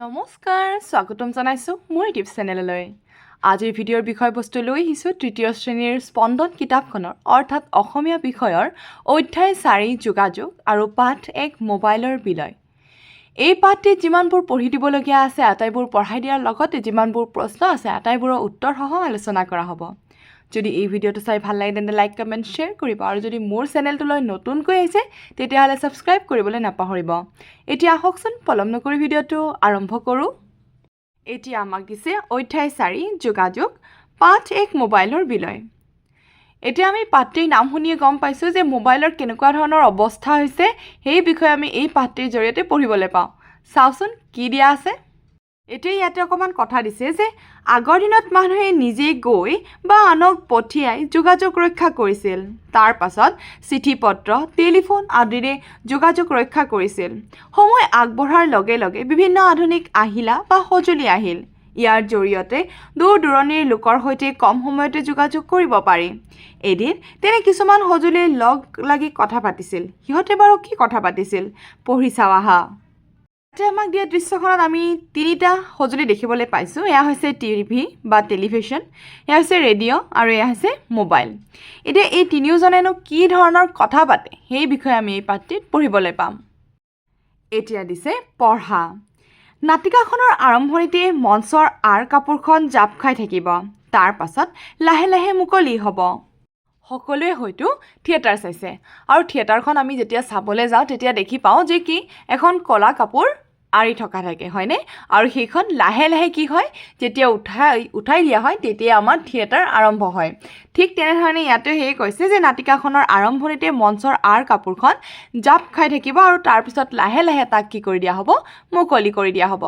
নমস্কাৰ স্বাগতম জনাইছোঁ মোৰ ইউটিউব চেনেললৈ। আজিৰ ভিডিঅ'ৰ বিষয়বস্তু লৈ আহিছোঁ তৃতীয় শ্ৰেণীৰ স্পন্দন কিতাপখনৰ অৰ্থাৎ অসমীয়া বিষয়ৰ অধ্যায় চাৰি যোগাযোগ আৰু পাঠ এক মোবাইলৰ বিলয়। এই পাঠটিত যিমানবোৰ পঢ়ি দিবলগীয়া আছে আটাইবোৰ পঢ়াই দিয়াৰ লগতে যিমানবোৰ প্ৰশ্ন আছে আটাইবোৰৰ উত্তৰসহ আলোচনা কৰা হ'ব। যদি এই ভিডিঅ'টো চাই ভালো লাগে, তেন্তে লাইক কমেণ্ট শ্বেয়াৰ কৰিব। আৰু যদি মোৰ চেনেলটোলৈ নতুনকৈ আহিছে, তেতিয়াহ'লে ছাবস্ক্ৰাইব কৰিবলৈ নাপাহৰিব। এতিয়া আহকচোন পলম নকৰি ভিডিঅ'টো আৰম্ভ কৰোঁ। এতিয়া আমাক দিছে অধ্যায় চাৰি, যোগাযোগ, পাঠ এক, মোবাইলৰ বিলয়। এতিয়া আমি পাঠটিৰ নাম শুনিয়ে গম পাইছোঁ যে মোবাইলৰ কেনেকুৱা ধৰণৰ অৱস্থা হৈছে, সেই বিষয়ে আমি এই পাঠটিৰ জৰিয়তে পঢ়িবলৈ পাওঁ। চাওচোন কি দিয়া আছে। এতিয়া ইয়াতে অকণমান কথা দিছে যে আগৰ দিনত মানুহে নিজে গৈ বা আনক পঠিয়াই যোগাযোগ ৰক্ষা কৰিছিল। তাৰ পাছত চিঠি পত্ৰ, টেলিফোন আদিৰে যোগাযোগ ৰক্ষা কৰিছিল। সময় আগবঢ়াৰ লগে লগে বিভিন্ন আধুনিক আহিলা বা সঁজুলি আহিল। ইয়াৰ জৰিয়তে দূৰ দূৰণিৰ লোকৰ সৈতে কম সময়তে যোগাযোগ কৰিব পাৰি। এদিন তেনে কিছুমান সঁজুলিয়ে লগ লাগি কথা পাতিছিল। সিহঁতে বাৰু কি কথা পাতিছিল? পঢ়ি চাওঁ আহা। এতিয়া আমাক দিয়া দৃশ্যখনত আমি তিনিটা সঁজুলি দেখিবলৈ পাইছোঁ। এয়া হৈছে টিভি বা টেলিভিশ্যন এয়া হৈছে ৰেডিঅ' আৰু এয়া হৈছে মোবাইল। এতিয়া এই তিনিওজনেনো কি ধৰণৰ কথা পাতে সেই বিষয়ে আমি এই পাঠটিত পঢ়িবলৈ পাম। এতিয়া দিছে পঢ়া। নাটিকাখনৰ আৰম্ভণিতে মঞ্চৰ আৰ কাপোৰখন জাপ খাই থাকিব। তাৰ পাছত লাহে লাহে মুকলি হ'ব। সকলোৱে হয়তো থিয়েটাৰ চাইছে। আৰু থিয়েটাৰখন আমি যেতিয়া চাবলৈ যাওঁ, তেতিয়া দেখি পাওঁ যে কি, এখন ক'লা কাপোৰ আঁৰি থকা থাকে, হয়নে? আৰু সেইখন লাহে লাহে কি হয়, যেতিয়া উঠাই উঠাই দিয়া হয়, তেতিয়া আমাৰ থিয়েটাৰ আৰম্ভ হয়। ঠিক তেনেধৰণে ইয়াতে সেয়ে কৈছে যে নাটিকাখনৰ আৰম্ভণিতে মঞ্চৰ আঁৰ কাপোৰখন জাপ খাই থাকিব আৰু তাৰপিছত লাহে লাহে তাক কি কৰি দিয়া হ'ব, মুকলি কৰি দিয়া হ'ব।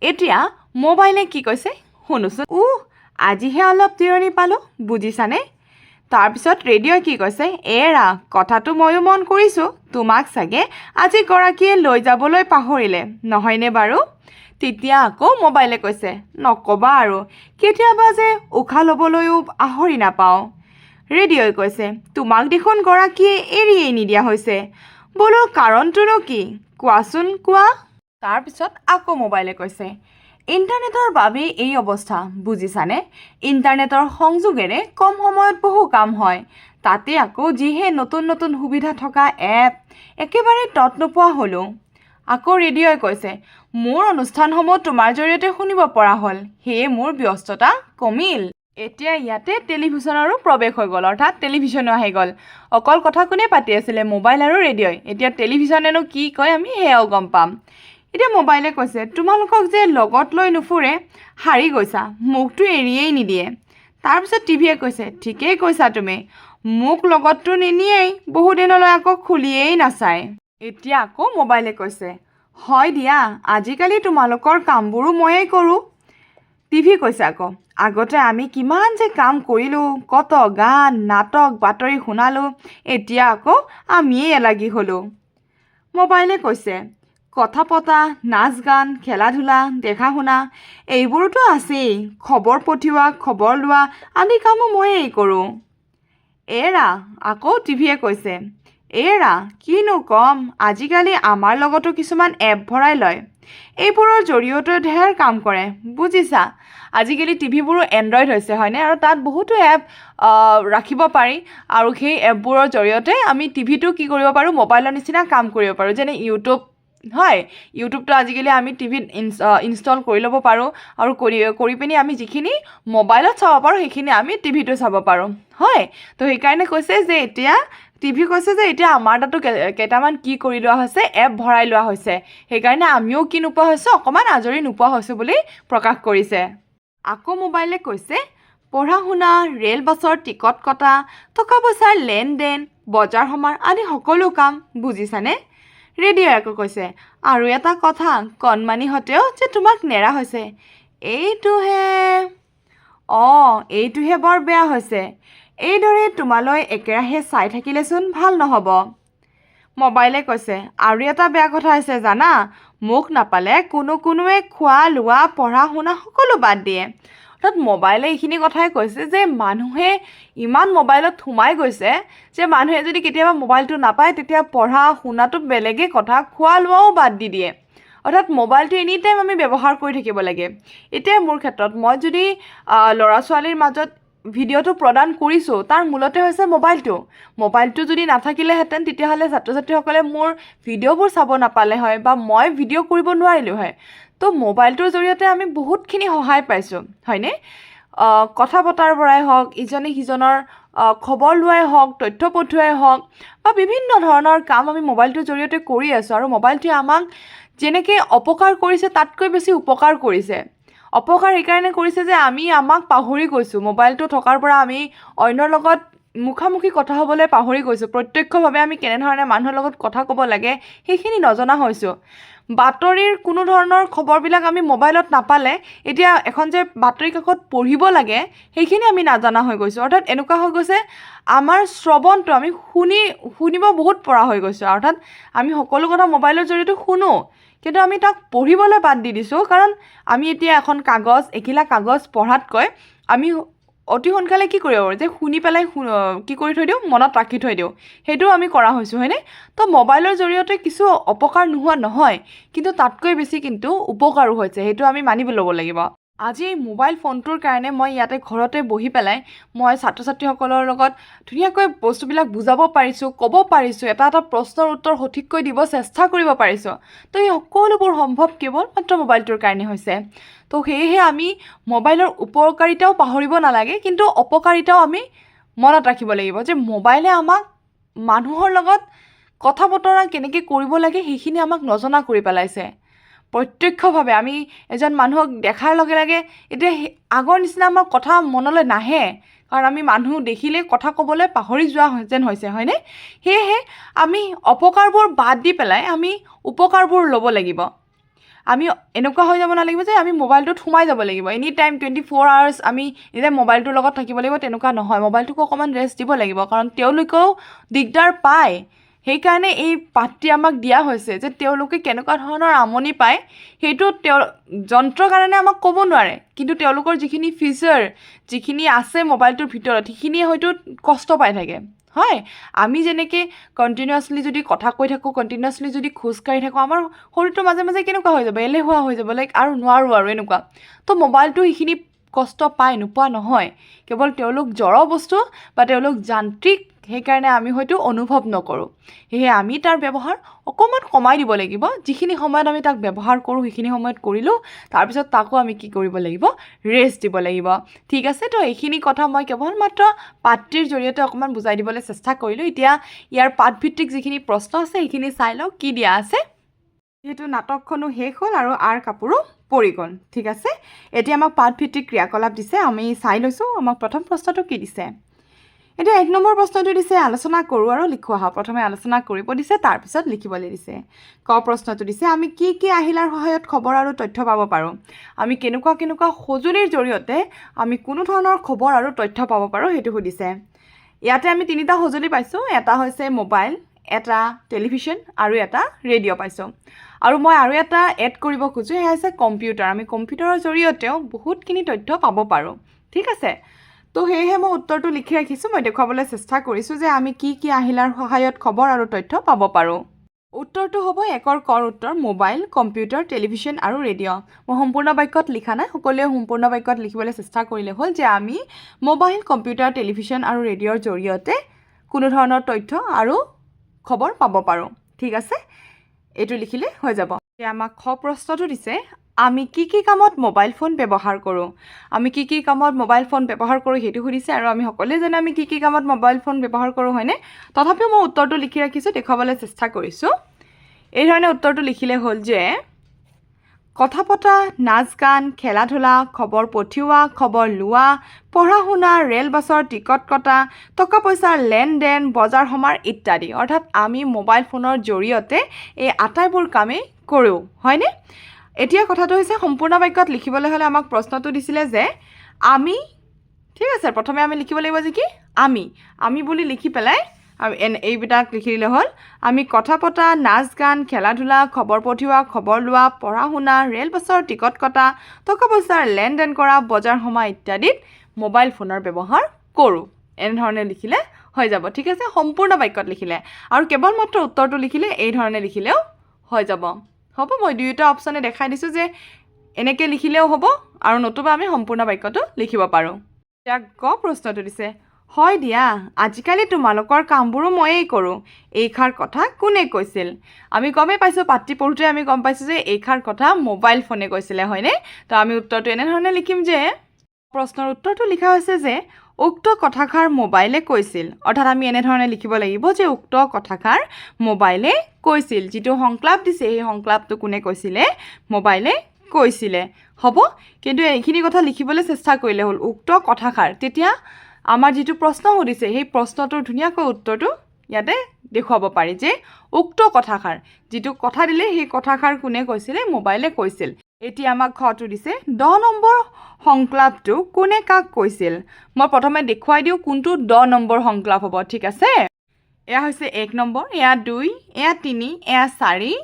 এতিয়া, মোবাইলে কি কৈছে? শুনোচোন। উহ, আজিহে অলপ তিৰণি পালোঁ, বুজিছানে? তাৰপিছত ৰেডিঅ'ই কি কৈছে? এৰা, কথাটো ময়ো মন কৰিছোঁ। তোমাক চাগে আজি গৰাকীয়ে লৈ যাবলৈ পাহৰিলে, নহয়নে বাৰু? তেতিয়া আকৌ মোবাইলে কৈছে, নক'বা আৰু, কেতিয়াবা যে উশাহ ল'বলৈও আহৰি নাপাওঁ। ৰেডিঅ'ই কৈছে, তোমাক দেখোন গৰাকীয়ে এৰিয়েই নিদিয়া হৈছে। বোলো কাৰণটোনো কি? কোৱাচোন কোৱা? তাৰপিছত আকৌ মোবাইলে কৈছে ইণ্টাৰনেটৰ বাবেই এই অৱস্থা বুজিছানে ইণ্টাৰনেটৰ সংযোগেৰে কম সময়ত বহু কাম হয়। তাতে আকৌ যিহে নতুন নতুন সুবিধা থকা এপ একেবাৰে তত নোপোৱা হ'লোঁ। আকৌ ৰেডিঅ'ই কৈছে, মোৰ অনুষ্ঠানসমূহ তোমাৰ জৰিয়তে শুনিব পৰা হ'ল। সেয়ে মোৰ ব্যস্ততা কমিল। এতিয়া ইয়াতে টেলিভিশ্যনৰো প্ৰৱেশ হৈ গ'ল, অৰ্থাৎ টেলিভিশ্যনো আহি গ'ল। অকল কথা কোনে পাতি আছিলে, মোবাইল আৰু ৰেডিঅ'ই। এতিয়া টেলিভিশ্যনেনো কি কয় আমি সেয়াও গম পাম। এতিয়া মোবাইলে কৈছে, তোমালোকক যে লগত লৈ নুফুৰে, হাৰি গৈছা মোকতো এৰিয়েই নিদিয়ে। তাৰপিছত টিভিয়ে কৈছে, ঠিকেই কৈছা তুমি, মোক লগততো নিনিয়েই বহুদিনলৈ আকৌ খুলিয়েই নাচায়। এতিয়া আকৌ মোবাইলে কৈছে, হয় দিয়া, আজিকালি তোমালোকৰ কামবোৰো ময়েই কৰোঁ। টিভি কৈছে আকৌ, আগতে আমি কিমান যে কাম কৰিলোঁ, কত গান, নাটক, বাতৰি শুনালোঁ, এতিয়া আকৌ আমিয়েই এলাগী হ'লোঁ। মোবাইলে কৈছে কথা পতা, নাচ গান খেলা ধূলা দেখা শুনা এইবোৰতো আছেই। খবৰ পঠিওৱা, খবৰ লোৱা, আদি কামো ময়েই কৰোঁ। এৰা, আকৌ টিভিয়ে কৈছে, এৰা, কিনো ক'ম, আজিকালি আমাৰ লগতো কিছুমান এপ ভৰাই লয়। এইবোৰৰ জৰিয়তে ঢেৰ কাম কৰে, বুজিছা? আজিকালি টিভিবোৰো এণ্ড্ৰইড হৈছে, হয়নে? আৰু তাত বহুতো এপ ৰাখিব পাৰি। আৰু সেই এপবোৰৰ জৰিয়তে আমি টিভিটো কি কৰিব পাৰোঁ, মোবাইলৰ নিচিনা কাম কৰিব পাৰোঁ। যেনে ইউটিউব হয় ইউটিউবটো আজিকালি আমি টিভিত ইনষ্টল কৰি ল'ব পাৰোঁ আৰু কৰি কৰি পিনি আমি যিখিনি মোবাইলত চাব পাৰোঁ সেইখিনি আমি টিভিটো চাব পাৰোঁ। হয় তো সেইকাৰণে কৈছে যে এতিয়া টিভি কৈছে যে এতিয়া আমাৰ তাতো কেইটামান কি কৰি লোৱা হৈছে এপ ভৰাই লোৱা হৈছে। সেইকাৰণে আমিও কি নোপোৱা হৈছোঁ অকণমান আজৰি নোপোৱা হৈছোঁ বুলি প্ৰকাশ কৰিছে। আকৌ মোবাইলে কৈছে পঢ়া শুনা ৰে'ল বাছৰ টিকট কটা টকা পইচাৰ লেনদেন বজাৰ সমাৰ আদি সকলো কাম বুজিছানে? ৰেডিঅ'ই আকৌ কৈছে। আৰু এটা কথা কণমানিহঁতেও যে তোমাক নেৰা হৈছে। এইটোহে। অঁ, এইটোহে বৰ বেয়া হৈছে। এইদৰে তোমালৈ একেৰাহে চাই থাকিলেচোন ভালো নহ'ব। মোবাইলে কৈছে, আৰু এটা বেয়া কথা হৈছে জানা? মোক নাপালে কোনো কোনোৱে খোৱা লোৱা পঢ়া শুনা সকলো বাদ দিয়ে। অৰ্থাৎ মোবাইলে এইখিনি কথাই কৈছে যে মানুহে ইমান মোবাইলত সোমাই গৈছে যে মানুহে যদি কেতিয়াবা মোবাইলটো নাপায় তেতিয়া পঢ়া শুনাটো বেলেগেই কথা খোৱা লোৱাও বাদ দি দিয়ে। অৰ্থাৎ মোবাইলটো এনি টাইম আমি ব্যৱহাৰ কৰি থাকিব লাগে। এতিয়া মোৰ ক্ষেত্ৰত মই যদি ল'ৰা ছোৱালীৰ মাজত ভিডিঅ'টো প্ৰদান কৰিছোঁ, তাৰ মূলতে হৈছে মোবাইলটো। মোবাইলটো যদি নাথাকিলেহেঁতেন, তেতিয়াহ'লে ছাত্ৰ ছাত্ৰীসকলে মোৰ ভিডিঅ'বোৰ চাব নাপালে হয় বা মই ভিডিঅ' কৰিব নোৱাৰিলোঁ হয় তো মোবাইলটোৰ জৰিয়তে আমি বহুতখিনি সহায় পাইছোঁ হয়নে? কথা পতাৰ পৰাই হওক ইজনে সিজনৰ খবৰ লোৱাই হওক তথ্য পঠোৱাই হওক বা বিভিন্ন ধৰণৰ কাম আমি মোবাইলটোৰ জৰিয়তে কৰি আছোঁ আৰু মোবাইলটোৱে আমাক যেনেকৈ অপকাৰ কৰিছে তাতকৈ বেছি উপকাৰ কৰিছে। অপকাৰ এইকাৰণে কৰিছে যে আমি আমাক পাহৰি গৈছোঁ। মোবাইলটো থকাৰ পৰা আমি অন্যৰ লগত মুখামুখি কথা হ'বলৈ পাহৰি গৈছোঁ। প্ৰত্যক্ষভাৱে আমি কেনেধৰণে মানুহৰ লগত কথা ক'ব লাগে সেইখিনি নজনা হৈছোঁ। বাতৰিৰ কোনো ধৰণৰ খবৰবিলাক আমি মোবাইলত নাপালে এতিয়া এখন যে বাতৰি কাকত পঢ়িব লাগে সেইখিনি আমি নাজানা হৈ গৈছোঁ। অৰ্থাৎ এনেকুৱা হৈ গৈছে আমাৰ শ্ৰৱণটো আমি শুনি শুনিব বহুত পৰা হৈ গৈছোঁ। অৰ্থাৎ আমি সকলো কথা মোবাইলৰ জৰিয়তে শুনো কিন্তু আমি তাক পঢ়িবলৈ বাদ দি দিছোঁ। কাৰণ আমি এতিয়া এখন কাগজ এখিলা কাগজ পঢ়াতকৈ আমি অতি সোনকালে কি কৰিব পাৰোঁ? যে শুনি পেলাই কি কৰি থৈ দিওঁ? মনত ৰাখি থৈ দিওঁ। সেইটোও আমি কৰা হৈছোঁ, হয়নে? তো মোবাইলৰ জৰিয়তে কিছু অপকাৰ নোহোৱা নহয়, কিন্তু তাতকৈ বেছি কিন্তু উপকাৰো হৈছে। সেইটো আমি মানিব ল'ব লাগিব। আজি এই মোবাইল ফোনটোৰ কাৰণে মই ইয়াতে ঘৰতে বহি পেলাই মই ছাত্ৰ ছাত্ৰীসকলৰ লগত ধুনীয়াকৈ বস্তুবিলাক বুজাব পাৰিছোঁ, ক'ব পাৰিছোঁ, এটা এটা প্ৰশ্নৰ উত্তৰ সঠিককৈ দিব চেষ্টা কৰিব পাৰিছোঁ। তো এই সকলোবোৰ সম্ভৱ কেৱল মাত্ৰ মোবাইলটোৰ কাৰণে হৈছে। তো সেয়েহে আমি মোবাইলৰ উপকাৰিতাও পাহৰিব নালাগে, কিন্তু অপকাৰিতাও আমি মনত ৰাখিব লাগিব যে মোবাইলে আমাক মানুহৰ লগত কথা বতৰা কেনেকৈ কৰিব লাগে সেইখিনি আমাক নজনা কৰি পেলাইছে। প্ৰত্যক্ষভাৱে আমি এজন মানুহক দেখাৰ লগে লগে এতিয়া আগৰ নিচিনা আমাৰ কথা মনলৈ নাহে। কাৰণ আমি মানুহ দেখিলে কথা ক'বলৈ পাহৰি যোৱা যেন হৈছে হয়নে? সেয়েহে আমি অপকাৰবোৰ বাদ দি পেলাই আমি উপকাৰবোৰ ল'ব লাগিব। আমি এনেকুৱা হৈ যাব নালাগিব যে আমি মোবাইলটোত সোমাই যাব লাগিব। Any time twenty four hours আমি এতিয়া মোবাইলটোৰ লগত থাকিব লাগিব তেনেকুৱা নহয়। মোবাইলটোকো অকণমান ৰেষ্ট দিব লাগিব। কাৰণ তেওঁলোকেও দিগদাৰ পায়। সেইকাৰণে এই পাঠটি আমাক দিয়া হৈছে যে তেওঁলোকে কেনেকুৱা ধৰণৰ আমনি পায়, সেইটো তেওঁ যন্ত্ৰৰ কাৰণে আমাক ক'ব নোৱাৰে। কিন্তু তেওঁলোকৰ যিখিনি ফিচাৰ যিখিনি আছে মোবাইলটোৰ ভিতৰত, সেইখিনিয়ে হয়তো কষ্ট পাই থাকে। হয়? আমি যেনেকৈ কণ্টিনিউৱাছলি যদি কথা কৈ থাকোঁ কণ্টিনিউৱাছলি যদি খোজকাঢ়ি থাকোঁ, আমাৰ শৰীৰটো মাজে মাজে কেনেকুৱা হৈ যাব, এলেহুৱা হৈ যাব লাইক আৰু নোৱাৰোঁ আৰু এনেকুৱা। তো মোবাইলটো সেইখিনি কষ্ট পায়, নোপোৱা নহয়। কেৱল তেওঁলোক জড় বস্তু বা তেওঁলোক যান্ত্ৰিক সেইকাৰণে আমি হয়তো অনুভৱ নকৰোঁ। সেয়েহে আমি তাৰ ব্যৱহাৰ অকণমান কমাই দিব লাগিব। যিখিনি সময়ত আমি তাক ব্যৱহাৰ কৰোঁ সেইখিনি সময়ত কৰিলোঁ তাৰপিছত তাকো আমি কি কৰিব লাগিব? ৰেষ্ট দিব লাগিব। ঠিক আছে তো এইখিনি কথা মই কেৱল মাত্ৰ পাঠটিৰ জৰিয়তে অকণমান বুজাই দিবলৈ চেষ্টা কৰিলোঁ। এতিয়া ইয়াৰ পাঠভিত্তিক যিখিনি প্ৰশ্ন আছে সেইখিনি চাই লওঁ কি দিয়া আছে। যিহেতু নাটকখনো শেষ হ'ল আৰু আৰ কাপোৰো পৰি গ'ল। ঠিক আছে এতিয়া আমাক পাঠভিত্তিক ক্ৰিয়াকলাপ দিছে আমি চাই লৈছোঁ। আমাক প্ৰথম প্ৰশ্নটো কি দিছে? এতিয়া এক নম্বৰ প্ৰশ্নটো দিছে আলোচনা কৰোঁ আৰু লিখোৱা হয় প্ৰথমে আলোচনা কৰিব দিছে তাৰপিছত লিখিবলৈ দিছে। ক প্ৰশ্নটো দিছে আমি কি কি আহিলাৰ সহায়ত খবৰ আৰু তথ্য পাব পাৰোঁ? আমি কেনেকুৱা কেনেকুৱা সঁজুলিৰ জৰিয়তে আমি কোনো ধৰণৰ খবৰ আৰু তথ্য পাব পাৰোঁ সেইটো সুধিছে। ইয়াতে আমি তিনিটা সঁজুলি পাইছোঁ এটা হৈছে মোবাইল এটা টেলিভিশ্যন আৰু এটা ৰেডিঅ' পাইছোঁ। আৰু মই আৰু এটা এড কৰিব খোজোঁ সেয়া হৈছে কম্পিউটাৰ। আমি কম্পিউটাৰৰ জৰিয়তেও বহুতখিনি তথ্য পাব পাৰোঁ। ঠিক আছে? তো সেয়েহে মই উত্তৰটো লিখি ৰাখিছোঁ, মই দেখুৱাবলৈ চেষ্টা কৰিছোঁ যে আমি কি কি আহিলাৰ সহায়ত খবৰ আৰু তথ্য পাব পাৰোঁ। উত্তৰটো হ'ব একৰ কৰ উত্তৰ, মোবাইল, কম্পিউটাৰ টেলিভিশ্যন আৰু ৰেডিঅ' মই সম্পূৰ্ণ বাক্যত লিখা নাই, সকলোৱে সম্পূৰ্ণ বাক্যত লিখিবলৈ চেষ্টা কৰিলে হ'ল যে আমি মোবাইল, কম্পিউটাৰ টেলিভিশ্যন আৰু ৰেডিঅ'ৰ জৰিয়তে কোনো ধৰণৰ তথ্য আৰু খবৰ পাব পাৰোঁ। ঠিক আছে? এইটো লিখিলে হৈ যাব। এতিয়া আমাক খ প্ৰশ্নটো দিছে আমি কি কি কামত মোবাইল ফোন ব্যৱহাৰ কৰোঁ? আমি কি কি কামত মোবাইল ফোন ব্যৱহাৰ কৰোঁ সেইটো সুধিছে আৰু আমি সকলোৱে জানো আমি কি কি কামত মোবাইল ফোন ব্যৱহাৰ কৰোঁ, হয়নে? তথাপিও মই উত্তৰটো লিখি ৰাখিছোঁ, দেখুৱাবলৈ চেষ্টা কৰিছোঁ। এই ধৰণে উত্তৰটো লিখিলে হ'ল যে, কথা পতা, নাচ গান খেলা ধূলা খবৰ পঠিওৱা, খবৰ লোৱা পঢ়া শুনা ৰেল বাছৰ টিকট কটা টকা পইচাৰ লেনদেন, বজাৰ সমাৰ ইত্যাদি। অৰ্থাৎ আমি মোবাইল ফোনৰ জৰিয়তে এই আটাইবোৰ কামেই কৰোঁ, হয়নে? এতিয়া কথাটো হৈছে সম্পূৰ্ণ বাক্যত লিখিবলৈ হ'লে আমাক প্ৰশ্নটো দিছিলে যে আমি ঠিক আছে প্ৰথমে আমি লিখিব লাগিব যে কি? আমি আমি বুলি লিখি পেলাই এইবিলাক লিখি দিলে হ'ল আমি কথা পতা নাচ গান খেলা ধূলা খবৰ পঠিওৱা খবৰ লোৱা পঢ়া শুনা ৰেল বাছৰ টিকট কটা টকা পইচাৰ লেনদেন কৰা বজাৰ সমাৰ ইত্যাদিত মোবাইল ফোনৰ ব্যৱহাৰ কৰোঁ। এনেধৰণে লিখিলে হৈ যাব ঠিক আছে সম্পূৰ্ণ বাক্যত লিখিলে। আৰু কেৱল মাত্ৰ উত্তৰটো লিখিলে এই ধৰণে লিখিলেও হৈ যাব। হ'ব, মই দুয়োটা অপশ্যনে দেখাই দিছোঁ যে এনেকৈ লিখিলেও হ'ব আৰু নতুবা আমি সম্পূৰ্ণ বাক্যটো লিখিব পাৰোঁ। এতিয়া ক প্ৰশ্নটো দিছে, হয় দিয়া, আজিকালি তোমালোকৰ কামবোৰো ময়েই কৰোঁ এইষাৰ কথা কোনে কৈছিল? আমি গমেই পাইছোঁ, পাঠটি পঢ়োঁতে আমি গম পাইছোঁ যে এইষাৰ কথা মোবাইল ফোনে কৈছিলে, হয়নে? তো আমি উত্তৰটো এনেধৰণে লিখিম যে, প্ৰশ্নৰ উত্তৰটো লিখা হৈছে যে, উক্ত কথাষাৰ মোবাইলে কৈছিল। অৰ্থাৎ আমি এনেধৰণে লিখিব লাগিব যে উক্ত কথাষাৰ মোবাইলে কৈছিল, যিটো সংক্লাপ দিছে, সেই সংক্লাপটো কোনে কৈছিলে? মোবাইলে কৈছিলে। হ'ব, কিন্তু এইখিনি কথা লিখিবলৈ চেষ্টা কৰিলে হ'ল। উক্ত কথাষাৰ। তেতিয়া আমাৰ যিটো প্ৰশ্ন সুধিছে, সেই প্ৰশ্নটোৰ ধুনীয়াকৈ উত্তৰটো ইয়াতে দেখুৱাব পাৰি যে উক্ত কথাষাৰ, যিটো কথা দিলে, সেই কথাষাৰ কোনে কৈছিলে? মোবাইলে কৈছিল। এতিয়া আমাক ঘৰটো দিছে দহ নম্বৰ সংক্লাপটো কোনে কাক কৈছিল? মই প্ৰথমে দেখুৱাই দিওঁ কোনটো দহ নম্বৰ সংক্লাপ হ'ব, ঠিক আছে? এয়া হৈছে এক নম্বৰ, এয়া দুই, এয়া তিনি, এয়া চাৰি,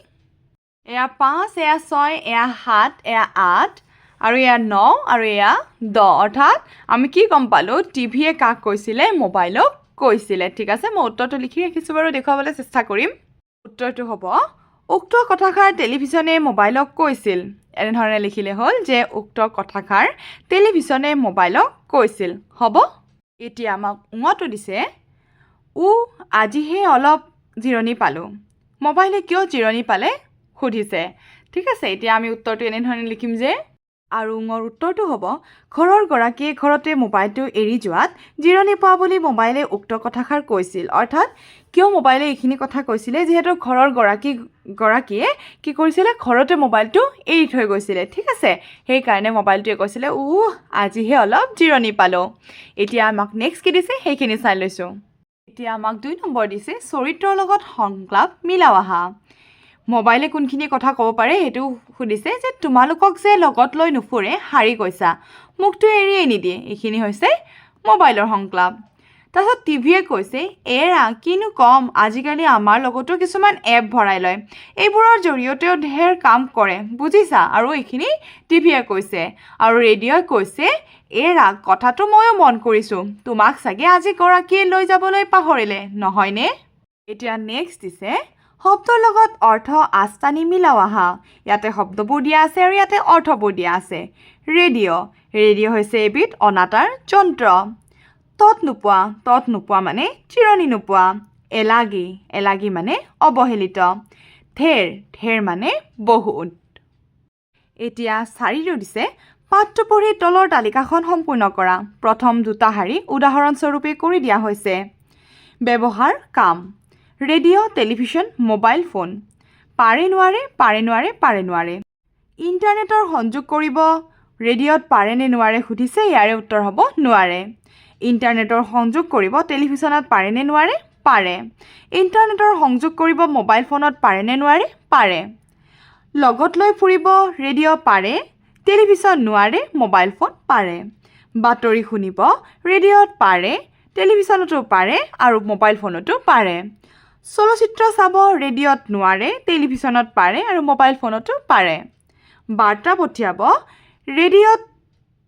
এয়া পাঁচ, এয়া ছয়, এয়া সাত, এয়া আঠ, আৰু এয়া ন, আৰু এয়া দহ। অৰ্থাৎ আমি কি গম পালোঁ? টিভিয়ে কাক কৈছিলে? মোবাইলক কৈছিলে। ঠিক আছে, মই উত্তৰটো লিখি ৰাখিছোঁ বাৰু, দেখুৱাবলৈ চেষ্টা কৰিম। উত্তৰটো হ'ব, উক্ত কথাষাৰ টেলিভিছনে মোবাইলক কৈছিল। এনেধৰণে লিখিলে হ'ল যে উক্ত কথাষাৰ টেলিভিছনে মোবাইলক কৈছিল। হ'ব, এতিয়া আমাক উঙটো দিছে। উ আজিহে অলপ জিৰণি পালোঁ। মোবাইলে কিয় জিৰণি পালে? সুধিছে। ঠিক আছে, এতিয়া আমি উত্তৰটো এনেধৰণে লিখিম যে আৰু উঙৰ উত্তৰটো হ'ব, ঘৰৰ গৰাকীয়ে ঘৰতে মোবাইলটো এৰি যোৱাত জিৰণি পোৱা বুলি মোবাইলে উক্ত কথাষাৰ কৈছিল। অৰ্থাৎ, কিয় মোবাইলে এইখিনি কথা কৈছিলে? যিহেতু ঘৰৰ গৰাকী, গৰাকীয়ে কি কৰিছিলে? ঘৰতে মোবাইলটো এৰি থৈ গৈছিলে। ঠিক আছে, সেইকাৰণে মোবাইলটোৱে কৈছিলে উ আজিহে অলপ জিৰণি পালোঁ। এতিয়া আমাক নেক্সট কি দিছে? সেইখিনি চাই লৈছোঁ। এতিয়া আমাক দুই নম্বৰ দিছে চৰিত্ৰৰ লগত সংলাপ মিলাও আহা। মোবাইলে কোনখিনি কথা ক'ব পাৰে সেইটো সুধিছে যে তোমালোকক যে লগত লৈ নুফুৰে হাৰি কৈছা মোকতো এৰিয়ে নিদিয়ে এইখিনি হৈছে মোবাইলৰ সংলাপ। তাৰপিছত টিভিয়ে কৈছে এৰা কিনো ক'ম আজিকালি আমাৰ লগতো কিছুমান এপ ভৰাই লয় এইবোৰৰ জৰিয়তেও ঢেৰ কাম কৰে বুজিছা? আৰু এইখিনি টিভিয়ে কৈছে। আৰু ৰেডিঅ'ই কৈছে এৰা কথাটো ময়ো মন কৰিছোঁ। তোমাক চাগে আজি গৰাকীয়ে লৈ যাবলৈ পাহৰিলে, নহয়নে? এতিয়া নেক্সট দিছে, শব্দৰ লগত অৰ্থ আস্তানি মিলাও আহা। ইয়াতে শব্দবোৰ দিয়া আছে আৰু ইয়াতে অৰ্থবোৰ দিয়া আছে। ৰেডিঅ' ৰেডিঅ' হৈছে এবিধ অনাতাঁৰ যন্ত্ৰ। তত নোপোৱা তত নোপোৱা মানে চিৰণি নোপোৱা। এলাগী এলাগী মানে অৱহেলিত। ঢেৰ ঢেৰ মানে বহুত। এতিয়া চাৰিটো দিছে পাঠটো পঢ়ি তলৰ তালিকাখন সম্পূৰ্ণ কৰা। প্ৰথম দুটা শাৰী উদাহৰণস্বৰূপে কৰি দিয়া হৈছে। ব্যৱহাৰ, কাম। Radio' television mobile phone. পাৰে নোৱাৰে পাৰে নোৱাৰে পাৰে নোৱাৰে। ইণ্টাৰনেটৰ সংযোগ কৰিব। ৰেডিঅ'ত পাৰে নে নোৱাৰে সুধিছে, ইয়াৰে উত্তৰ হ'ব নোৱাৰে। ইণ্টাৰনেটৰ সংযোগ কৰিব টেলিভিশ্যনত পাৰে নে নোৱাৰে, পাৰে। ইণ্টাৰনেটৰ সংযোগ কৰিব, মোবাইল ফোনত পাৰে নে নোৱাৰে, পাৰে। লগত লৈ ফুৰিব, ৰেডিঅ' পাৰে টেলিভিশ্যন নোৱাৰে মোবাইল ফোন পাৰে। বাতৰি শুনিব ৰেডিঅ'ত পাৰে টেলিভিশ্যনতো পাৰে আৰু মোবাইল ফোনতো পাৰে। চলচ্চিত্ৰ চাব ৰেডিঅ'ত নোৱাৰে টেলিভিশ্যনত পাৰে আৰু মোবাইল ফোনতো পাৰে। বাৰ্তা পঠিয়াব ৰেডিঅ'ত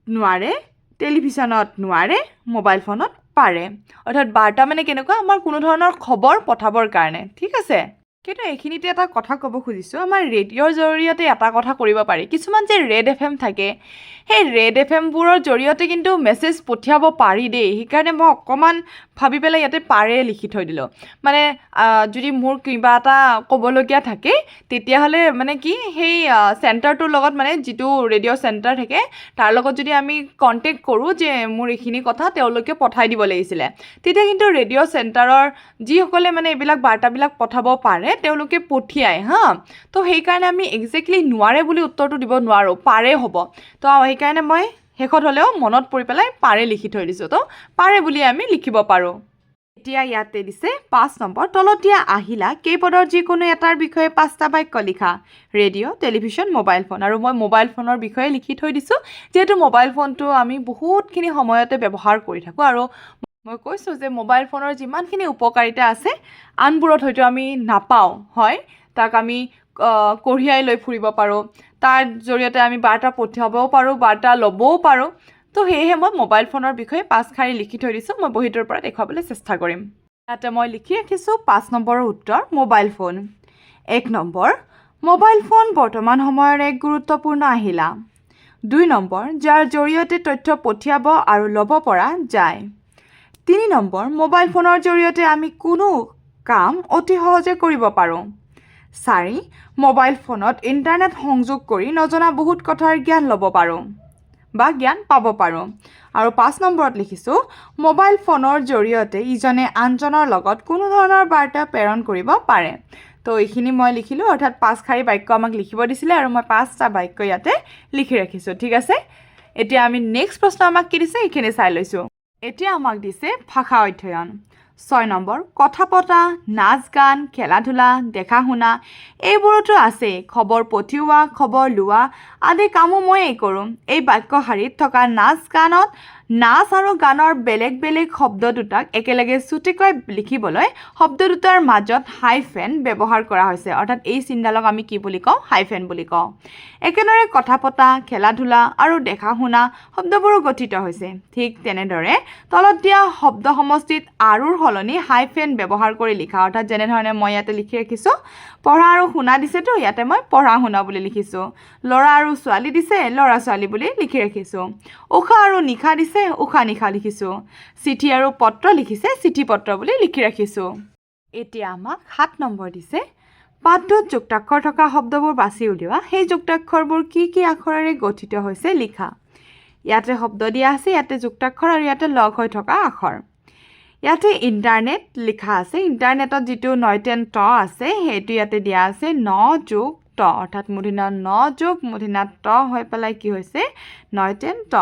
নোৱাৰে টেলিভিশ্যনত নোৱাৰে মোবাইল ফোনত পাৰে। অৰ্থাৎ বাৰ্তা মানে কেনেকুৱা? আমাৰ কোনো ধৰণৰ খবৰ পঠাবৰ কাৰণে। ঠিক আছে? কিন্তু এইখিনিতে এটা কথা ক'ব খুজিছোঁ আমাৰ ৰেডিঅ'ৰ জৰিয়তে এটা কথা কৰিব পাৰি। কিছুমান যে ৰেড এফ এম থাকে সেই ৰেড এফ এমবোৰৰ জৰিয়তে কিন্তু মেছেজ পঠিয়াব পাৰি দেই। সেইকাৰণে মই অকণমান ভাবি পেলাই ইয়াতে পাৰে লিখি থৈ দিলোঁ। মানে যদি মোৰ কিবা এটা ক'বলগীয়া থাকে, তেতিয়াহ'লে মানে কি সেই চেণ্টাৰটোৰ লগত মানে যিটো ৰেডিঅ' চেণ্টাৰ থাকে, তাৰ লগত যদি আমি কণ্টেক্ট কৰোঁ যে মোৰ এইখিনি কথা তেওঁলোকে পঠাই দিব লাগিছিলে। তেতিয়া কিন্তু ৰেডিঅ' চেণ্টাৰৰ যিসকলে মানে এইবিলাক বাৰ্তাবিলাক পঠাব পাৰে, তেওঁলোকে পঠিয়ায়, হা। তো সেইকাৰণে আমি একজেক্টলি নোৱাৰে বুলি উত্তৰটো দিব নোৱাৰোঁ, পাৰে হ'ব। তো সেইকাৰণে মই শেষত হ'লেও মনত পৰি পেলাই পাৰে লিখি থৈ দিছোঁ। তো পাৰে বুলি আমি লিখিব পাৰোঁ। এতিয়া ইয়াতে দিছে পাঁচ নম্বৰ তলত দিয়া আহিলা কেইপদৰ যিকোনো এটাৰ বিষয়ে পাঁচটা বাক্য লিখা। Radio' television mobile phone. আৰু মই মোবাইল ফোনৰ বিষয়ে লিখি থৈ দিছোঁ যিহেতু মোবাইল ফোনটো আমি বহুতখিনি সময়তে ব্যৱহাৰ কৰি থাকোঁ। আৰু মই কৈছোঁ যে মোবাইল ফোনৰ যিমানখিনি উপকাৰিতা আছে আনবোৰত হয়তো আমি নাপাওঁ হয়? তাক আমি কঢ়িয়াই লৈ ফুৰিব পাৰোঁ। তাৰ জৰিয়তে আমি বাৰ্তা পঠিয়াবও পাৰোঁ, বাৰ্তা ল'বও পাৰোঁ। তো সেয়েহে মই মোবাইল ফোনৰ বিষয়ে পাঁচ শাৰী লিখি থৈ দিছোঁ, মই বহীটোৰ পৰা দেখুৱাবলৈ চেষ্টা কৰিম। ইয়াতে মই লিখি ৰাখিছোঁ পাঁচ নম্বৰৰ উত্তৰ মোবাইল ফোন এক নম্বৰ মোবাইল ফোন বৰ্তমান সময়ৰ এক গুৰুত্বপূৰ্ণ আহিলা। দুই নম্বৰ, যাৰ জৰিয়তে তথ্য পঠিয়াব আৰু ল'ব পৰা যায়। তিনি নম্বৰ মোবাইল ফোনৰ জৰিয়তে আমি কোনো কাম অতি সহজে কৰিব পাৰোঁ। চাৰি মোবাইল ফোনত ইণ্টাৰনেট সংযোগ কৰি নজনা বহুত কথাৰ জ্ঞান ল'ব পাৰোঁ বা জ্ঞান পাব পাৰোঁ। আৰু পাঁচ নম্বৰত লিখিছোঁ মোবাইল ফোনৰ জৰিয়তে ইজনে আনজনৰ লগত কোনো ধৰণৰ বাৰ্তা প্ৰেৰণ কৰিব পাৰে। তো এইখিনি মই লিখিলোঁ, অৰ্থাৎ পাঁচশাৰী বাক্য আমাক লিখিব দিছিলে আৰু মই পাঁচটা বাক্য ইয়াতে লিখি ৰাখিছোঁ, ঠিক আছে? এতিয়া আমি নেক্সট প্ৰশ্ন আমাক কি দিছে? এইখিনি চাই লৈছোঁ। এতিয়া আমাক দিছে ভাষা অধ্যয়ন। ছয় নম্বৰ, কথা পতা, নাচ গান খেলা ধূলা দেখা শুনা, এইবোৰতো আছেই খবৰ পঠিওৱা, খবৰ লোৱা, আদি কামো ময়েই কৰোঁ। এই বাক্য শাৰীত থকা নাচ গানত নাচ আৰু গানৰ বেলেগ বেলেগ শব্দ দুটাক একেলগে চুটিকৈ লিখিবলৈ শব্দ দুটাৰ মাজত হাইফেন ব্যৱহাৰ কৰা হৈছে। অৰ্থাৎ এই চিনডালক আমি কি বুলি কওঁ? হাইফেন বুলি কওঁ। একেদৰে কথা পতা খেলা ধূলা আৰু দেখা শুনা শব্দবোৰো গঠিত হৈছে। ঠিক তেনেদৰে তলত দিয়া শব্দ সমষ্টিত আৰুৰ সলনি হাইফেন ব্যৱহাৰ কৰি লিখা। অৰ্থাৎ যেনেধৰণে মই ইয়াতে লিখি ৰাখিছোঁ, পঢ়া আৰু শুনা দিছেতো, ইয়াতে মই পঢ়া শুনা বুলি লিখিছোঁ। ল'ৰা আৰু ছোৱালী দিছে ল'ৰা ছোৱালী বুলি লিখি ৰাখিছোঁ। উশাহ আৰু নিশা দিছে উশাহ নিশা লিখিছোঁ। চিঠি আৰু পত্ৰ লিখিছে, চিঠি পত্ৰ বুলি লিখি ৰাখিছোঁ। এতিয়া আমাক সাত নম্বৰ দিছে, পাঠটোত যুক্তাক্ষৰ থকা শব্দবোৰ বাছি উলিওৱা, সেই যুক্তাক্ষৰবোৰ কি কি আখৰেৰে গঠিত হৈছে লিখা। ইয়াতে শব্দ দিয়া আছে, ইয়াতে যুক্তাক্ষৰ আৰু ইয়াতে লগ হৈ থকা আখৰ। ইয়াতে ইণ্টাৰনেট লিখা আছে, ইণ্টাৰনেটত যিটো নয় টেন ট আছে, সেইটো ইয়াতে দিয়া আছে, ন যোগ ট। অৰ্থাৎ মূৰ্ধন্য ন যোগ মূৰ্ধন্য ট হৈ পেলাই কি হৈছে, নয় টেন ট।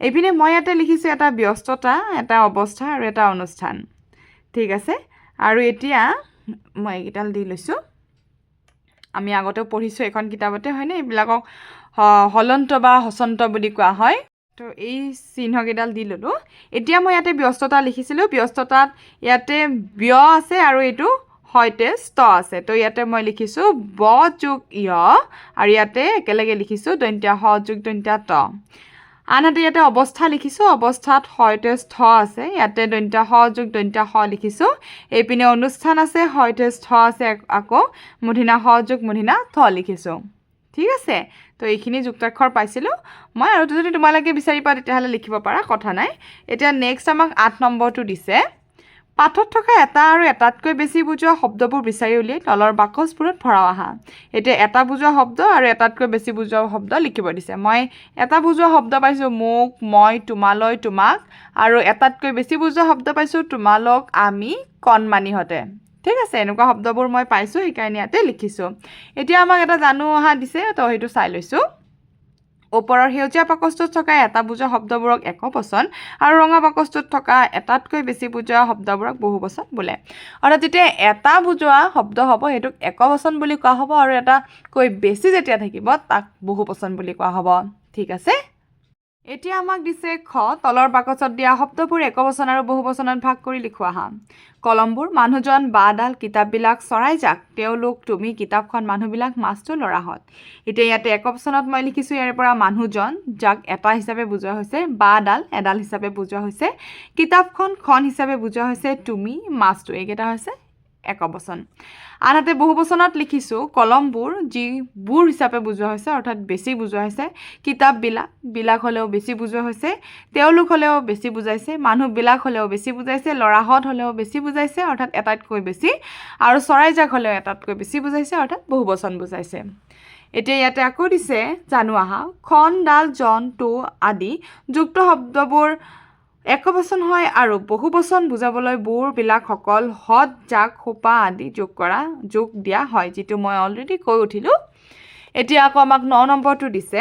এইপিনে মই ইয়াতে লিখিছোঁ এটা ব্যস্ততা, এটা অৱস্থা আৰু এটা অনুষ্ঠান। ঠিক আছে? আৰু এতিয়া মই এইকেইডাল দি লৈছোঁ। আমি আগতেও পঢ়িছোঁ এখন কিতাপতে, হয়নে? এইবিলাকক হলন্ত বা হচন্ত বুলি কোৱা হয়। তো এই চিহ্নকেইডাল দি ল'লোঁ। এতিয়া মই ইয়াতে ব্যস্ততা লিখিছিলোঁ। ব্যস্ততাত ইয়াতে ব্য আছে আৰু এইটো সৈতে ষ্ট আছে। তো ইয়াতে মই লিখিছোঁ ব যোগ য় আৰু ইয়াতে একেলগে লিখিছোঁ দন্ত্য স যোগ দন্ত্য ত। আনহাতে ইয়াতে অৱস্থা লিখিছোঁ, অৱস্থাত হয়তে স্থ আছে, ইয়াতে দন্ত্য স যোগ দন্ত্য স লিখিছোঁ। এইপিনে অনুষ্ঠান আছে, হয়তে স্থ আছে আকৌ মুধিনা স যোগ মূৰ্ধনা থ লিখিছোঁ। ঠিক আছে? তো এইখিনি যুক্তাক্ষৰ পাইছিলোঁ। মই আৰু যদি তোমালোকে বিচাৰি পোৱা তেতিয়াহ'লে লিখিব পাৰা, কথা নাই। এতিয়া নেক্সট আমাক আঠ নম্বৰটো দিছে। পাঠত থকা এটা আৰু এটাতকৈ বেছি বুজোৱা শব্দবোৰ বিচাৰি উলিয়াই তলৰ বাকচবোৰত ভৰাও আহা। এতিয়া এটা বুজোৱা শব্দ আৰু এটাতকৈ বেছি বুজোৱা শব্দ লিখিব দিছে। মই এটা বুজোৱা শব্দ পাইছোঁ মোক, মই, তোমালৈ, তোমাক আৰু এটাতকৈ বেছি বুজোৱা শব্দ পাইছোঁ তোমালোক, আমি, কণমানিহঁতে। ঠিক আছে, এনেকুৱা শব্দবোৰ মই পাইছোঁ, সেইকাৰণে ইয়াতে লিখিছোঁ। এতিয়া আমাক এটা জানো অহা দিছে, তো সেইটো চাই লৈছোঁ। ওপৰৰ সেউজীয়া বাকচটোত থকা এটা বুজা শব্দবোৰক একবচন আৰু ৰঙা বাকচটোত থকা এটাতকৈ বেছি বুজোৱা শব্দবোৰক বহুবচন বোলে। অৰ্থাৎ যেতিয়া এটা বুজোৱা শব্দ হ'ব, সেইটোক একবচন বুলি কোৱা হ'ব আৰু এটাকৈ বেছি যেতিয়া থাকিব, তাক বহুবচন বুলি কোৱা হ'ব। ঠিক আছে? এতিয়া আমাক দিছে খ, তলৰ বাকচত দিয়া শব্দবোৰ একবচন আৰু বহুবচনত ভাগ কৰি লিখোৱা আহা কলমবোৰ, মানুহজন বাঁহডাল কিতাপবিলাক চৰাই যাক, তেওঁলোক, তুমি কিতাপখন মানুহবিলাক মাছটো ল'ৰাহঁত। এতিয়া ইয়াতে একবচনত মই লিখিছোঁ, ইয়াৰে পৰা মানুহজন যাক এটা হিচাপে বুজোৱা হৈছে বাঁহডাল এডাল হিচাপে বুজোৱা হৈছে। কিতাপখন খন হিচাপে বুজোৱা হৈছে, তুমি, মাছটো। এইকেইটা হৈছে একবচন আনহাতে বহুবচনত লিখিছোঁ, কলমবোৰ যিবোৰ হিচাপে বুজোৱা হৈছে, অৰ্থাৎ বেছি বুজোৱা হৈছে কিতাপবিলাক বিলাক হ'লেও বেছি বুজোৱা হৈছে, তেওঁলোক হ'লেও বেছি বুজাইছে, মানুহবিলাক হ'লেও বেছি বুজাইছে, ল'ৰাহঁত হ'লেও বেছি বুজাইছে, অৰ্থাৎ এটাতকৈ বেছি, আৰু চৰাইজাক হ'লেও এটাতকৈ বেছি বুজাইছে, অৰ্থাৎ বহুবচন বুজাইছে। এতিয়া ইয়াতে আকৌ দিছে, জানো আহা, খন, ডাল, জন, টু আদি যুক্ত শব্দবোৰ একবচন হয় আৰু বহুবচন বুজাবলৈ বোৰবিলাকসকল হত জাক সোপা আদি যোগ কৰা, যোগ দিয়া হয়, যিটো মই অলৰেডি কৈ উঠিলোঁ। এতিয়া আকৌ আমাক ন নম্বৰটো দিছে।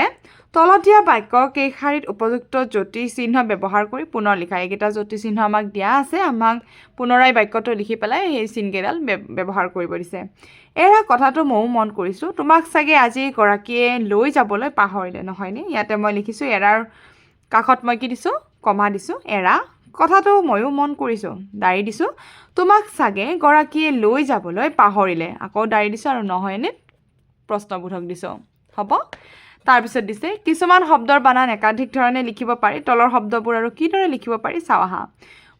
তলত দিয়া বাক্য কেইশাৰীত উপযুক্ত জ্যোতি চিহ্ন ব্যৱহাৰ কৰি পুনৰ লিখা। এইকেইটা জ্যোতি চিহ্ন আমাক দিয়া আছে। আমাক পুনৰাই বাক্যটো লিখি পেলাই সেই চিনকেইডাল ব্য- ব্যৱহাৰ কৰিব দিছে। এৰা কথাটো ময়ো মন কৰিছোঁ। তোমাক চাগে আজি গৰাকীয়ে লৈ যাবলৈ পাহৰিলে, নহয়নে? ইয়াতে মই লিখিছোঁ, এৰাৰ কাষত মই কি দিছোঁ? কমা দিছোঁ, এৰা। কথাটো ময়ো মন কৰিছোঁ ডায়েৰী দিছোঁ। তোমাক চাগে গৰাকীয়ে লৈ যাবলৈ পাহৰিলে। আকৌ ডায়েৰী দিছোঁ আৰু নহয়নে প্ৰশ্নবোধক দিছোঁ। হ'ব। তাৰপিছত দিছে, কিছুমান শব্দৰ বানান একাধিক ধৰণে লিখিব পাৰি। তলৰ শব্দবোৰ আৰু কিদৰে লিখিব পাৰি? চাওঁ আহা।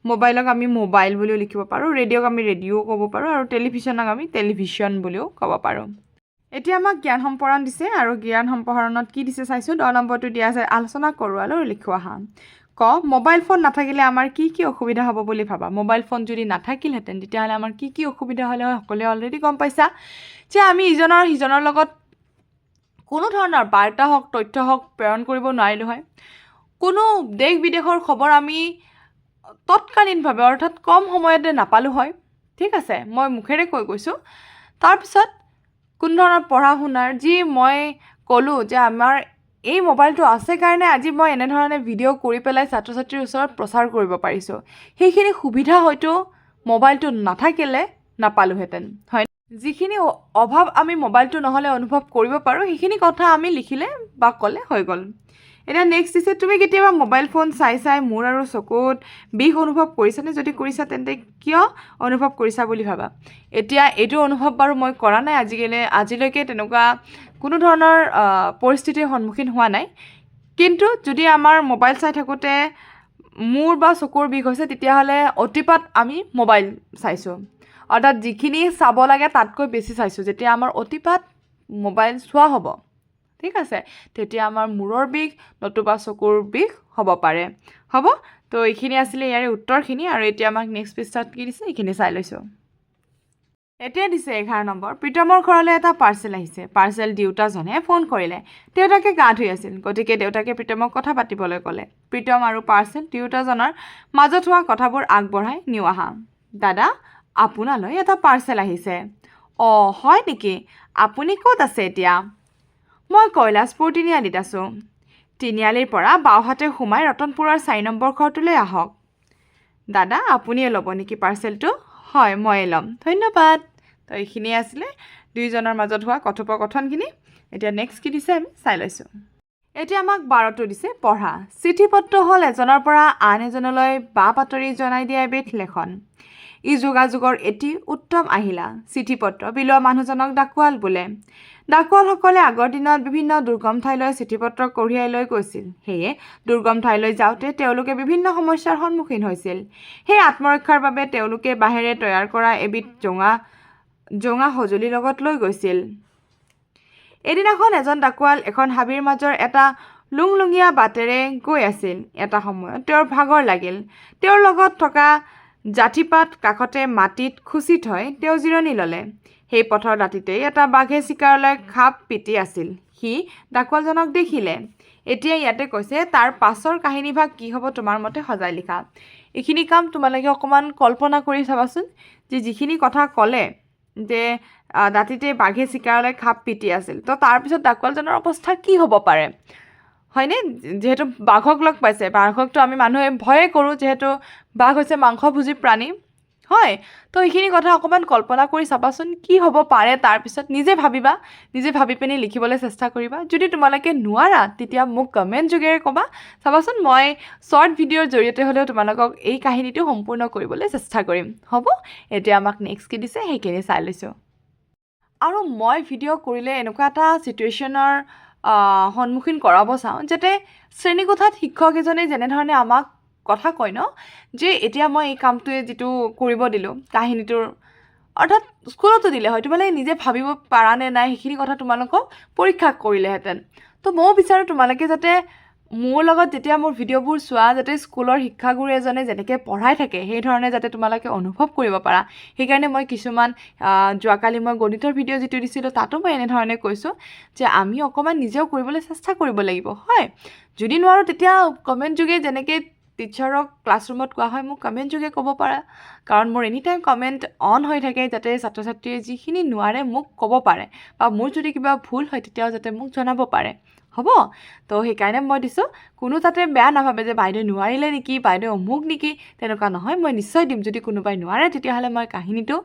মোবাইলক আমি মোবাইল বুলিও লিখিব পাৰোঁ। ৰেডিঅ'ক আমি ৰেডিঅ'ও ক'ব পাৰোঁ আৰু টেলিভিশ্যনক আমি টেলিভিশ্যন বুলিও ক'ব পাৰোঁ। এতিয়া আমাক জ্ঞান সম্প্ৰসাৰণ দিছে আৰু জ্ঞান সম্প্ৰসাৰণত কি দিছে চাইছোঁ? দহ নম্বৰটো দিয়া আছে, আলোচনা কৰোঁ আৰু লিখোঁ আহা। ক মোবাইল ফোন নাথাকিলে আমাৰ কি কি অসুবিধা হ'ব বুলি ভাবা? মোবাইল ফোন যদি নাথাকিলহেঁতেন তেতিয়াহ'লে আমাৰ কি কি অসুবিধা হ'লে হয়? সকলোৱে অলৰেডি গম পাইছা? যে আমি ইজনৰ সিজনৰ লগত কোনো ধৰণৰ বাৰ্তা হওক তথ্য হওক প্ৰেৰণ কৰিব নোৱাৰিলোঁ হয়। কোনো দেশ বিদেশৰ খবৰ আমি তৎকালীনভাৱে অৰ্থাৎ কম সময়তে নাপালোঁ হয়। ঠিক আছে মই মুখেৰে কৈ গৈছোঁ। তাৰপিছত কোনো ধৰণৰ পঢ়া শুনাৰ যি মই ক'লোঁ যে আমাৰ এই মোবাইলটো আছে কাৰণে আজি মই এনেধৰণে ভিডিঅ' কৰি পেলাই ছাত্ৰ ছাত্ৰীৰ ওচৰত প্ৰচাৰ কৰিব পাৰিছোঁ। সেইখিনি সুবিধা হয়তো মোবাইলটো নাথাকিলে নাপালোঁহেঁতেন হয় যিখিনি অভাৱ আমি মোবাইলটো নহ'লে অনুভৱ কৰিব পাৰোঁ, সেইখিনি কথা আমি লিখিলে বা ক'লে হৈ গ'ল। এতিয়া নেক্সট দিছে, তুমি কেতিয়াবা মোবাইল ফোন চাই চাই মূৰ আৰু চকুত বিষ অনুভৱ কৰিছানে? যদি কৰিছা তেন্তে কিয় অনুভৱ কৰিছা বুলি ভাবা? এতিয়া এইটো অনুভৱ বাৰু মই কৰা নাই, আজিকালি আজিলৈকে তেনেকুৱা কোনো ধৰণৰ পৰিস্থিতিৰ সন্মুখীন হোৱা নাই। কিন্তু যদি আমাৰ মোবাইল চাই থাকোঁতে মূৰ বা চকুৰ বিষ হৈছে তেতিয়াহ'লে অতিপাত আমি মোবাইল চাইছোঁ। অৰ্থাৎ যিখিনি চাব লাগে তাতকৈ বেছি চাইছোঁ। যেতিয়া আমাৰ অতিপাত মোবাইল চোৱা হ'ব ঠিক আছে তেতিয়া আমাৰ মূৰৰ বিষ নতুবা চকুৰ বিষ হ'ব পাৰে। হ'ব? তো এইখিনি আছিলে ইয়াৰে উত্তৰখিনি আৰু এতিয়া আমাক নেক্সট পৃষ্ঠাত কি দিছে এইখিনি চাই লৈছোঁ। এতিয়া দিছে এঘাৰ নম্বৰ। প্ৰীতমৰ ঘৰলৈ এটা পাৰ্চেল আহিছে। পাৰ্চেল দিওঁতাজনে ফোন কৰিলে। দেউতাকে গা ধুই আছিল। গতিকে দেউতাকে প্ৰীতমক কথা পাতিবলৈ ক'লে। প্ৰীতম আৰু পাৰ্চেল দিওঁতাজনৰ মাজত হোৱা কথাবোৰ আগবঢ়াই নিওঁ আহা দাদা আপোনালৈ এটা পাৰ্চেল আহিছে। অঁ হয় নেকি? আপুনি ক'ত আছে এতিয়া? মই কৈলাশপুৰ তিনিআলিত আছোঁ। তিনিআলিৰ পৰা বাওঁহাতে সোমাই ৰতনপুৰৰ চাৰি নম্বৰ ঘৰটোলৈ আহক। দাদা আপুনিয়ে ল'ব নেকি পাৰ্চেলটো হয় ময়ে ল'ম। ধন্যবাদ। তো এইখিনিয়ে আছিলে দুয়োজনৰ মাজত হোৱা কথোপকথনখিনি। এতিয়া নেক্সট কি দিছে আমি চাই লৈছোঁ। এতিয়া আমাক বাৰটো দিছে, পঢ়া। চিঠি পত্ৰ হ'ল এজনৰ পৰা আন এজনলৈ বা বাতৰি জনাই দিয়া এবিধ লেখন। ই যোগাযোগৰ এটি উত্তম আহিলা। চিঠি পত্ৰ বিলোৱা মানুহজনক ডাকুৱাল বোলে। ডাকুৱালসকলে আগৰ দিনত বিভিন্ন দুৰ্গম ঠাইলৈ চিঠি পত্ৰ কঢ়িয়াই লৈ গৈছিল। সেয়ে দুৰ্গম ঠাইলৈ যাওঁতে তেওঁলোকে বিভিন্ন সমস্যাৰ সন্মুখীন হৈছিল। সেই আত্মৰক্ষাৰ বাবে তেওঁলোকে বাঁহেৰে তৈয়াৰ কৰা এবিধ জোঙা জোঙা সঁজুলি লগত লৈ গৈছিল। এদিনাখন এজন ডাকুৱাল এখন হাবিৰ মাজৰ এটা লুংলুঙীয়া বাটেৰে গৈ আছিল। এটা সময়ত তেওঁৰ ভাগৰ লাগিল। তেওঁৰ লগত থকা জাঠিপাত কাষতে মাটিত খুচি থৈ তেওঁ জিৰণি ল'লে। সেই পথৰ দাঁতিতেই এটা বাঘে চিকাৰলৈ খাপ পিটি আছিল। সি ডাকুৱালজনক দেখিলে। এতিয়া ইয়াতে কৈছে, তাৰ পাছৰ কাহিনীভাগ কি হ'ব তোমাৰ মতে সজাই লিখা। এইখিনি কাম তোমালোকে অকণমান কল্পনা কৰি চাবাচোন। যে যিখিনি কথা ক'লে যে দাঁতিতে বাঘে চিকাৰলৈ খাপ পিটি আছিল, তো তাৰপিছত ডাকুৱালজনৰ অৱস্থা কি হ'ব পাৰে? হয়নে? যিহেতু বাঘক লগ পাইছে বাঘকতো আমি মানুহে ভয়ে কৰোঁ, যিহেতু বাঘ হৈছে মাংসভোজী প্ৰাণী। হয় তো এইখিনি কথা অকণমান কল্পনা কৰি চাবাচোন কি হ'ব পাৰে তাৰপিছত নিজে ভাবিবা নিজে ভাবি পিনি লিখিবলৈ চেষ্টা কৰিবা। যদি তোমালোকে নোৱাৰা তেতিয়া মোক কমেণ্ট যোগেৰে ক'বা। চাবাচোন মই শ্বৰ্ট ভিডিঅ'ৰ জৰিয়তে হ'লেও তোমালোকক এই কাহিনীটো সম্পূৰ্ণ কৰিবলৈ চেষ্টা কৰিম। হ'ব এতিয়া আমাক নেক্সট কি দিছে সেইখিনি চাই লৈছোঁ। আৰু মই ভিডিঅ' কৰিলে এনেকুৱা এটা ছিটুৱেশ্যনৰ সন্মুখীন কৰাব চাওঁ যাতে শ্ৰেণীকোঠাত শিক্ষক এজনে যেনেধৰণে আমাক কথা কয় ন, যে এতিয়া মই এই কামটোৱে যিটো কৰিব দিলোঁ, কাহিনীটোৰ অৰ্থাৎ স্কুলতো দিলে হয় তোমালোকে নিজে ভাবিব পাৰা নে নাই সেইখিনি কথা তোমালোকক পৰীক্ষা কৰিলেহেঁতেন। তো ময়ো বিচাৰোঁ তোমালোকে যাতে মোৰ লগত যেতিয়া মোৰ ভিডিঅ'বোৰ চোৱা, যাতে স্কুলৰ শিক্ষাগুৰু এজনে যেনেকৈ পঢ়াই থাকে সেইধৰণে যাতে তোমালোকে অনুভৱ কৰিব পাৰা। সেইকাৰণে মই কিছুমান যোৱাকালি মই গণিতৰ ভিডিঅ' যিটো দিছিলোঁ, তাতো মই এনেধৰণে কৈছোঁ যে আমি অকণমান নিজেও কৰিবলৈ চেষ্টা কৰিব লাগিব, হয়? যদি নোৱাৰোঁ তেতিয়া কমেণ্ট যোগে যেনেকৈ টিচাৰক ক্লাছৰুমত কোৱা হয়, মোক কমেণ্ট যোগে ক'ব পাৰা। কাৰণ মোৰ এনি টাইম কমেণ্ট অন হৈ থাকে, যাতে ছাত্ৰ ছাত্ৰীয়ে যিখিনি নোৱাৰে, মোক ক'ব পাৰে। বা মোৰ যদি কিবা ভুল হয়, তেতিয়াও যাতে মোক জনাব পাৰে। হ'ব। তো সেইকাৰণে মই দিছোঁ। কোনো যাতে বেয়া নাভাবে যে বাইদেউ নোৱাৰিলে নেকি বাইদেউ অমুক নেকি তেনেকুৱা নহয়। মই নিশ্চয় দিম। যদি কোনোবাই নোৱাৰে তেতিয়াহ'লে মই কাহিনীটো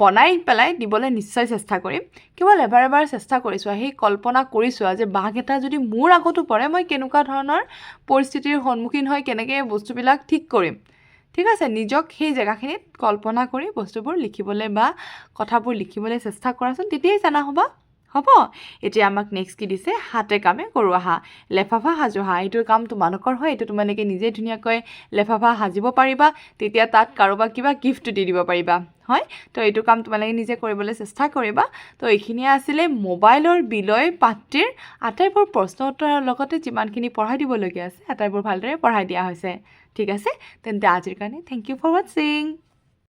বনাই পেলাই দিবলৈ নিশ্চয় চেষ্টা কৰিম। কেৱল এবাৰ এবাৰ চেষ্টা কৰি চোৱা সেই কল্পনা কৰি চোৱা যে বাঘ এটা যদি মোৰ আগতো পৰে মই কেনেকুৱা ধৰণৰ পৰিস্থিতিৰ সন্মুখীন হৈ কেনেকৈ বস্তুবিলাক ঠিক কৰিম? ঠিক আছে নিজক সেই জেগাখিনিত কল্পনা কৰি বস্তুবোৰ লিখিবলৈ বা কথাবোৰ লিখিবলৈ চেষ্টা কৰাচোন। তেতিয়াই জানা হ'বা। হ'ব। এতিয়া আমাক নেক্সট কি দিছে? হাতে কামে কৰোঁ আহা। লেফাফা সাজো আহা এইটো কাম তোমালোকৰ হয়। এইটো তোমালোকে নিজে ধুনীয়াকৈ লেফাফা সাজিব পাৰিবা। তেতিয়া তাত কাৰোবাক কিবা গিফ্টটো দি দিব পাৰিবা। হয়? তো এইটো কাম তোমালোকে নিজে কৰিবলৈ চেষ্টা কৰিবা। তো এইখিনিয়ে আছিলে মোবাইলৰ বিলয় পাঠটিৰ আটাইবোৰ প্ৰশ্ন উত্তৰৰ লগতে যিমানখিনি পঢ়াই দিবলগীয়া আছে আটাইবোৰ ভালদৰে পঢ়াই দিয়া হৈছে। ঠিক আছে? তেন্তে আজিৰ কাৰণে থেংক ইউ ফৰ ৱাচিং